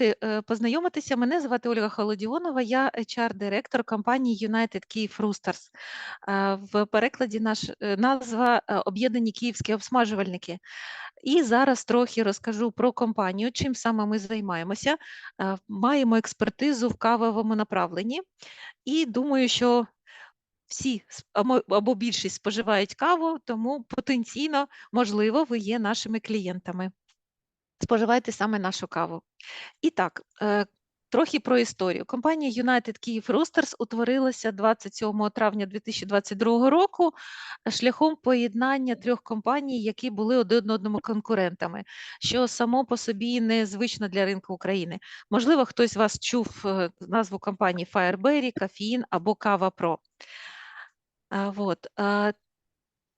е, познайомитися. Мене звати Ольга Холодіонова, я HR-директор компанії United Kyiv Roosters. Е, В перекладі наш е, назва Об'єднані київські обсмажувальники. І зараз трохи розкажу про компанію, чим саме ми займаємося. Маємо експертизу в кавовому направленні, і думаю, що всі або більшість споживають каву, тому потенційно, можливо, ви є нашими клієнтами. Споживайте саме нашу каву. І так, е, трохи про історію. Компанія United Kyiv Roasters утворилася 27 травня 2022 року шляхом поєднання трьох компаній, які були один одному конкурентами, що само по собі незвично для ринку України. Можливо, хтось з вас чув е, назву компанії Fireberry, Caffeine або Кава Pro. Вот.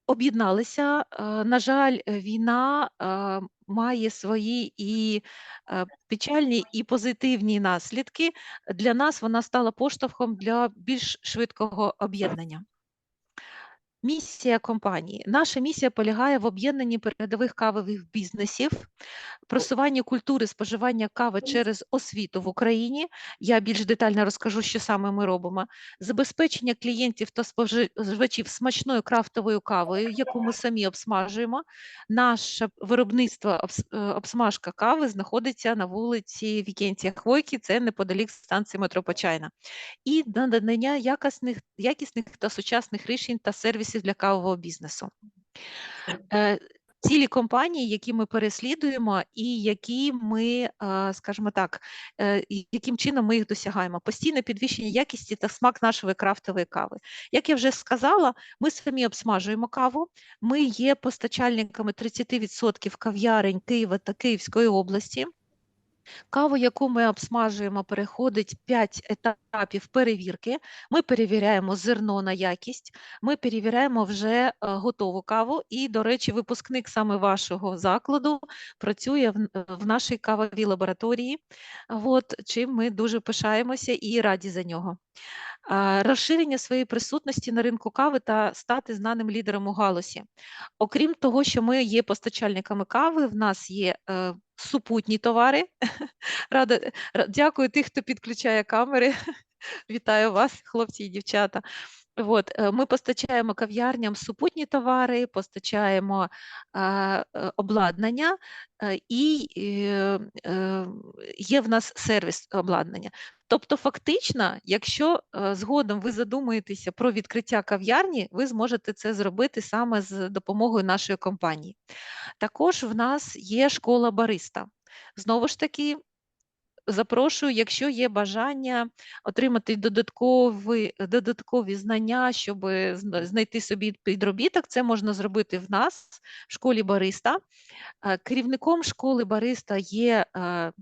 Об'єдналися. Е, На жаль, війна е, має свої і е, печальні, і позитивні наслідки. Для нас вона стала поштовхом для більш швидкого об'єднання. Місія компанії. Наша місія полягає в об'єднанні передових кавових бізнесів, просуванні культури споживання кави через освіту в Україні. Я більш детально розкажу, що саме ми робимо. Забезпечення клієнтів та споживачів смачною крафтовою кавою, яку ми самі обсмажуємо. Наше виробництво е, обсмажка кави знаходиться на вулиці Вікентія Хвойки, це неподалік станції метро Почайна. І надання якісних, якісних та сучасних рішень та сервісів для кавового бізнесу. Е, Цілі компанії, які ми переслідуємо, і які ми, е, скажімо так, е, яким чином ми їх досягаємо? Постійне підвищення якісті та смак нашої крафтової кави. Як я вже сказала, ми самі обсмажуємо каву. Ми є постачальниками 30% кав'ярень Києва та Київської області. Каву, яку ми обсмажуємо, переходить 5 етапів перевірки. Ми перевіряємо зерно на якість, ми перевіряємо вже е, готову каву. І, до речі, випускник саме вашого закладу працює в, в нашій кавовій лабораторії. От, чим ми дуже пишаємося і раді за нього. А, Розширення своєї присутності на ринку кави та стати знаним лідером у галузі. Окрім того, що ми є постачальниками кави, в нас є е, супутні товари. Рада, дякую тих, хто підключає камери. Вітаю вас, хлопці і дівчата. От, е, ми постачаємо кав'ярням супутні товари, постачаємо е, е, обладнання е, і е, є в нас сервіс обладнання. Тобто, фактично, якщо е, згодом ви задумаєтеся про відкриття кав'ярні, ви зможете це зробити саме з допомогою нашої компанії. Також в нас є школа бариста. Знову ж таки, запрошую, якщо є бажання отримати додаткові, додаткові знання, щоб знайти собі підробіток, це можна зробити в нас в школі бариста. Е, Керівником школи бариста є е,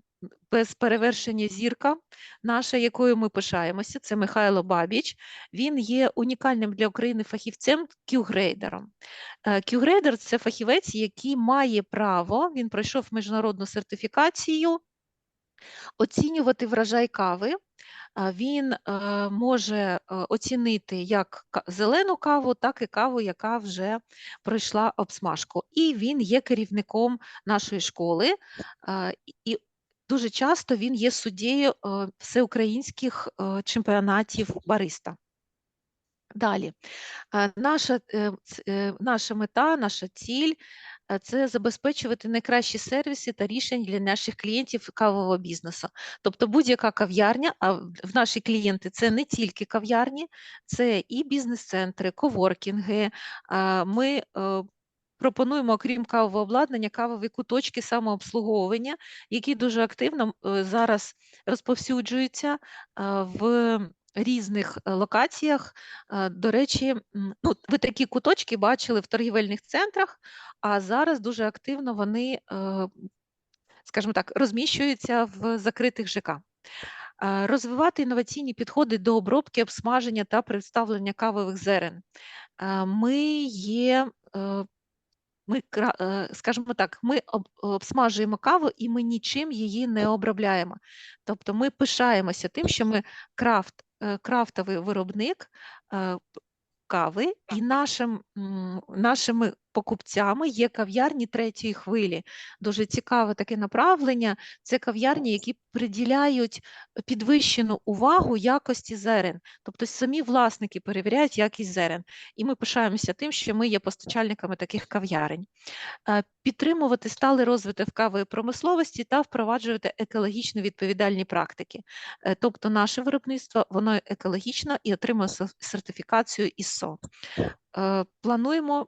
без перевершення зірка наша, якою ми пишаємося, це Михайло Бабіч. Він є унікальним для України фахівцем кюгрейдером. Кюгрейдер це фахівець, який має право, він пройшов міжнародну сертифікацію оцінювати врожай кави. Він е, може е, оцінити як зелену каву, так і каву, яка вже пройшла обсмажку. І він є керівником нашої школи. І дуже часто він є суддєю е, всеукраїнських чемпіонатів бариста. Далі, наша, наша мета, наша ціль це забезпечувати найкращі сервіси та рішення для наших клієнтів кавового бізнесу. Тобто будь-яка кав'ярня, а в в наші клієнти це не тільки кав'ярні, це і бізнес-центри, коворкінги. Ми е, пропонуємо, окрім кавового обладнання, кавові куточки самообслуговування, які дуже активно е, зараз розповсюджуються е, в різних е, локаціях. Е, До речі, ну, ви такі куточки бачили в торгівельних центрах, а зараз дуже активно вони, е, скажімо так, розміщуються в закритих ЖК. Розвивати інноваційні підходи до обробки, обсмаження та представлення кавових зерен. Ми є, ми, скажімо так, ми обсмажуємо каву і ми нічим її не обробляємо. Тобто ми пишаємося тим, що ми крафт, крафтовий виробник е, кави, і нашим, нашими покупцями є кав'ярні третьої хвилі. Дуже цікаве таке направлення. Це кав'ярні, які приділяють підвищену увагу якості зерен. Тобто самі власники перевіряють якість зерен. І ми пишаємося тим, що ми є постачальниками таких кав'ярень. Е, Підтримувати сталий розвиток кавової промисловості та впроваджувати екологічно відповідальні практики. Е, Тобто наше виробництво воно екологічно і отримує сертифікацію ISO. Е, Плануємо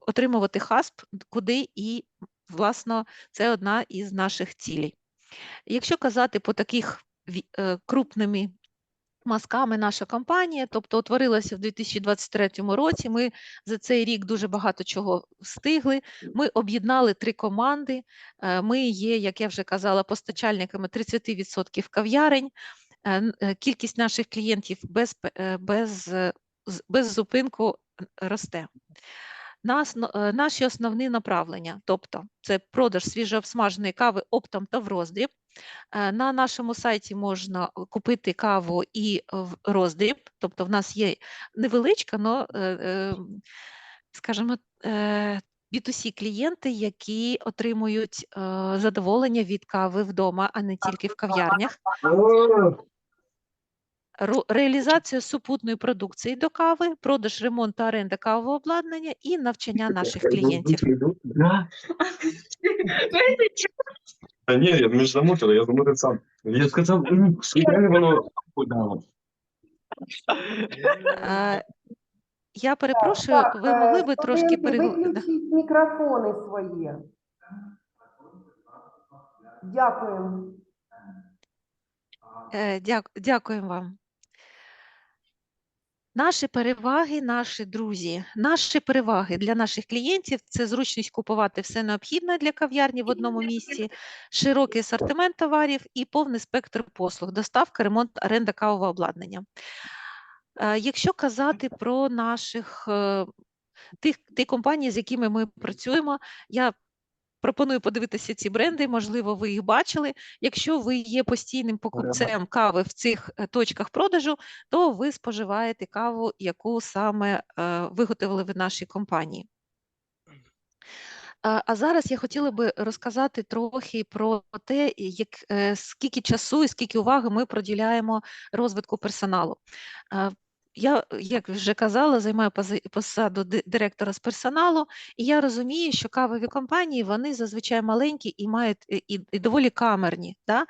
отримувати ХАСП, куди і, власно, це одна із наших цілей. Якщо казати по таких е, крупними мазками наша компанія, тобто утворилася в 2023 році. Ми за цей рік дуже багато чого встигли. Ми об'єднали три команди. е, Ми є, як я вже казала, постачальниками 30% кав'ярень. Е, е, Кількість наших клієнтів без, е, без, е, без зупинку росте. Нас, е, наші основні направлення, тобто це продаж свіжообсмаженої кави оптом та в роздріб. Е, На нашому сайті можна е, купити каву і в роздріб, тобто в нас є невеличка, але, скажімо, е, B2C клієнти, які отримують задоволення від кави вдома, а не тільки в кав'ярнях. Реалізація супутної продукції до кави, продаж, ремонт та оренда кавового обладнання і навчання наших клієнтів. Да ні, я ми ж замутили, я замутив сам. Я сказав, воно подало. Е, Я перепрошую, ви могли би трошки. Виключіть мікрофони свої. Дякуємо. Е, дяк- Дякуємо вам. Наші переваги, наші друзі, наші переваги для наших клієнтів це зручність купувати все необхідне для кав'ярні в одному місці, широкий асортимент товарів і повний спектр послуг, доставка, ремонт, оренда кавового обладнання. Е, Якщо казати про наших е, тих, ті компанії, з якими ми працюємо, я пропоную подивитися ці бренди, можливо, ви їх бачили. Якщо ви є постійним покупцем кави в цих е, точках продажу, то ви споживаєте каву, яку саме е, виготовили в нашій компанії. А зараз я хотіла би розказати трохи про те, як, е, скільки часу і скільки уваги ми приділяємо розвитку персоналу. Я, як вже казала, займаю посаду директора з персоналу, і я розумію, що кавові компанії вони зазвичай маленькі і мають і, і- і доволі камерні. Да?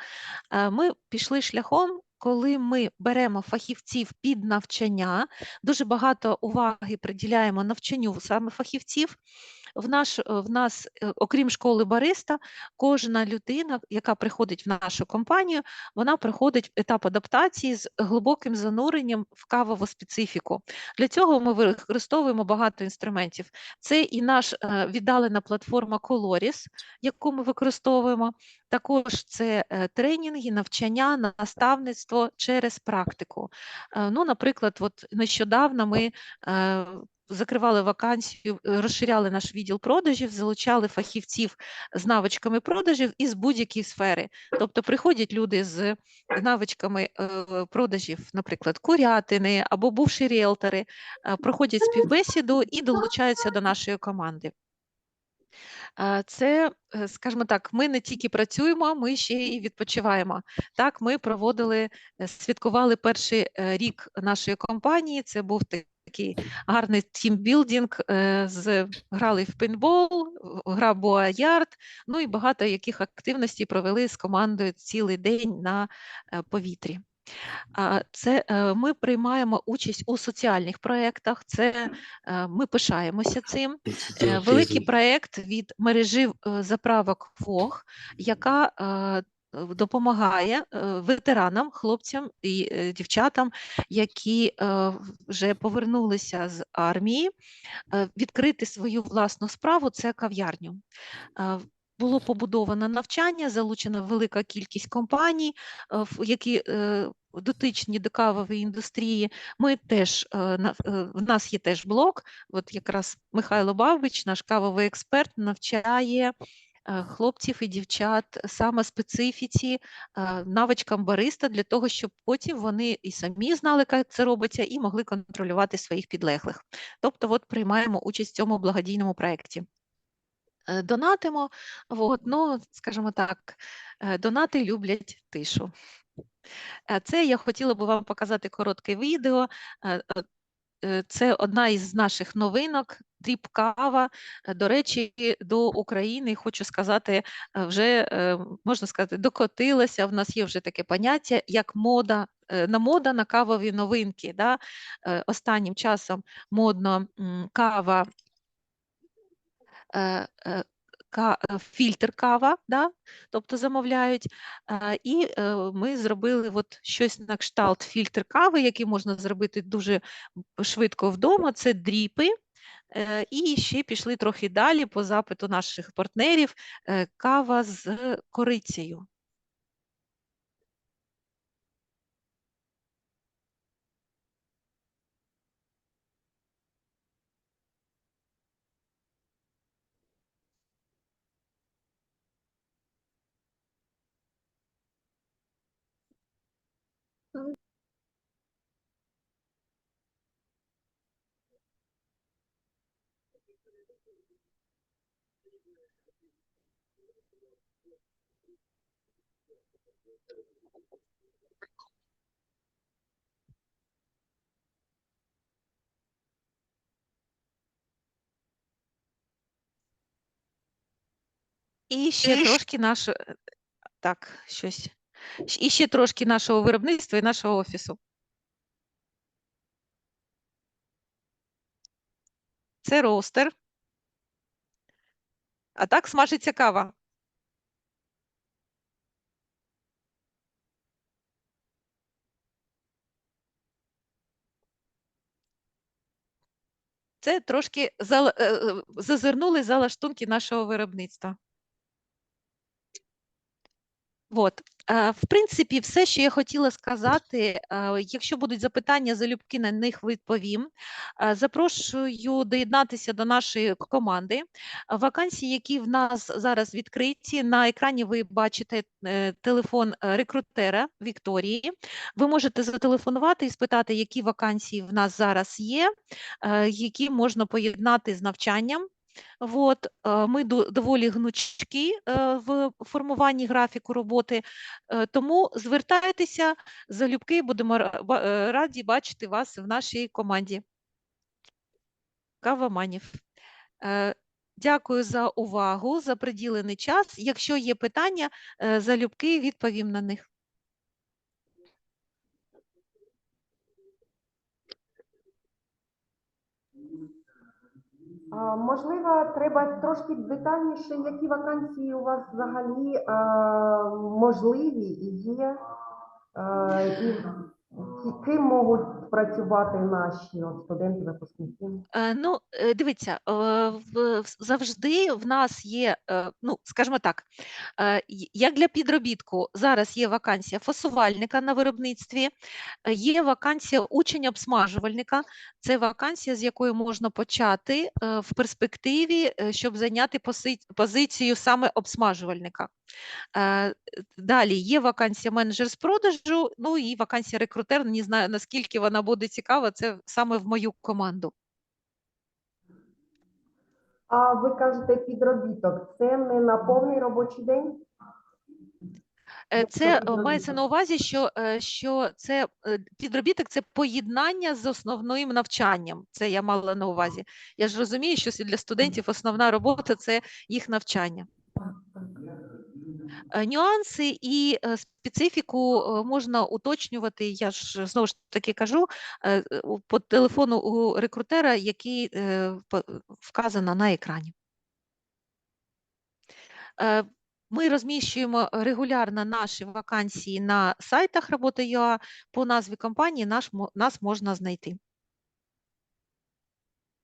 Е, Ми пішли шляхом, коли ми беремо фахівців під навчання, дуже багато уваги приділяємо навчанню саме фахівців. В, наш, е, в нас, е, окрім школи бариста, кожна людина, яка приходить в нашу компанію, вона проходить етап адаптації з глибоким зануренням в кавову специфіку. Для цього ми використовуємо багато інструментів. Це і наш е, віддалена платформа Coloris, яку ми використовуємо. Також це тренінги, навчання, наставництво через практику. Ну, наприклад, от нещодавно ми закривали вакансію, е, розширяли наш відділ продажів, залучали фахівців з навичками продажів із будь-якої сфери. Тобто приходять люди з навичками е, продажів, наприклад, курятини або бувші ріелтори, е, проходять співбесіду і долучаються до нашої команди. Це, скажімо так, ми не тільки працюємо, ми ще й відпочиваємо. Так, ми проводили, святкували перший рік нашої компанії. Це був такий гарний тімбілдинг. е, З грали в пейнтбол, гра Боа Ярд, ну і багато яких активностей провели з командою цілий день на е, повітрі. Це е, ми приймаємо участь у соціальних проєктах. Це ми пишаємося цим. Великий проєкт від мережі заправок ВОГ, яка допомагає е, ветеранам, хлопцям і е, дівчатам, які е, вже повернулися з армії, е, відкрити свою власну справу це кав'ярню. Е, Було побудовано навчання, залучена велика кількість компаній, е, які е, дотичні до кавової індустрії. Ми теж е, е, в нас є теж блок. От якраз Михайло Бабич, наш кавовий експерт, навчає е, хлопців і дівчат саме специфіці, е, навичкам бариста для того, щоб потім вони і самі знали, як це робиться, і могли контролювати своїх підлеглих. Тобто, от приймаємо участь в цьому благодійному проєкті. Е, Донатимо, от, ну, скажімо так, е, донати люблять тишу. Е, Це я хотіла би вам показати коротке відео. Е, е, е, Це одна із наших новинок. Тріп кава. Е, До речі, до України хочу сказати, е, вже е, можна сказати, докотилася. В нас є вже таке поняття, як мода. На мода на кавові новинки. Да? Останнім часом модно кава ка- фільтр кава, да? тобто замовляють. І ми зробили от щось на кшталт фільтр кави, який можна зробити дуже швидко вдома. Це дріпи. Е, І ще пішли трохи далі по запиту наших партнерів е, кава з корицею. І ще трошки наше так, щось. І ще трошки нашого виробництва і нашого офісу. Це роустер. А так смажиться кава. Це трошки е, е, зазирнули за лаштунки нашого виробництва. От. Е, В принципі, все, що я хотіла сказати. е, Якщо будуть запитання, залюбки на них відповім. Е, Запрошую доєднатися до нашої команди. Вакансії, які в нас зараз відкриті, на екрані ви бачите телефон рекрутера Вікторії. Ви можете зателефонувати і спитати, які вакансії в нас зараз є, які можна поєднати з навчанням. От, е, ми доволі гнучкі е, в формуванні графіку роботи, е, тому звертайтеся, залюбки будемо раді бачити вас в нашій команді. Каваманів. Е, Дякую за увагу, за приділений час. Якщо є питання, е, залюбки відповім на них. Можливо, треба трошки детальніше, які вакансії у вас взагалі можливі і є, і ким можуть працювати наші от, студенти, випускники. Е, Ну, е, дивіться, е, завжди в нас є, ну, скажімо так, як для підробітку, зараз є вакансія фасувальника на виробництві, є вакансія учень-обсмажувальника. Це вакансія, з якої можна почати в перспективі, щоб зайняти позицію саме обсмажувальника. Далі є вакансія менеджер з продажу, ну і вакансія рекрутер. Не знаю, наскільки вона буде цікава, це саме в мою команду. А ви кажете підробіток, це не на повний робочий день? Е, Це е, мається на увазі, що, е, що це підробіток це поєднання з основним навчанням. Це я мала на увазі. Я ж розумію, що для студентів основна робота це їх навчання. Е, Нюанси і е, специфіку е, можна уточнювати. Я ж знову ж таки кажу по телефону у рекрутера, який е, вказано на екрані. Е, Ми розміщуємо регулярно наші вакансії на сайтах роботи.ua. По назві компанії нас можна знайти.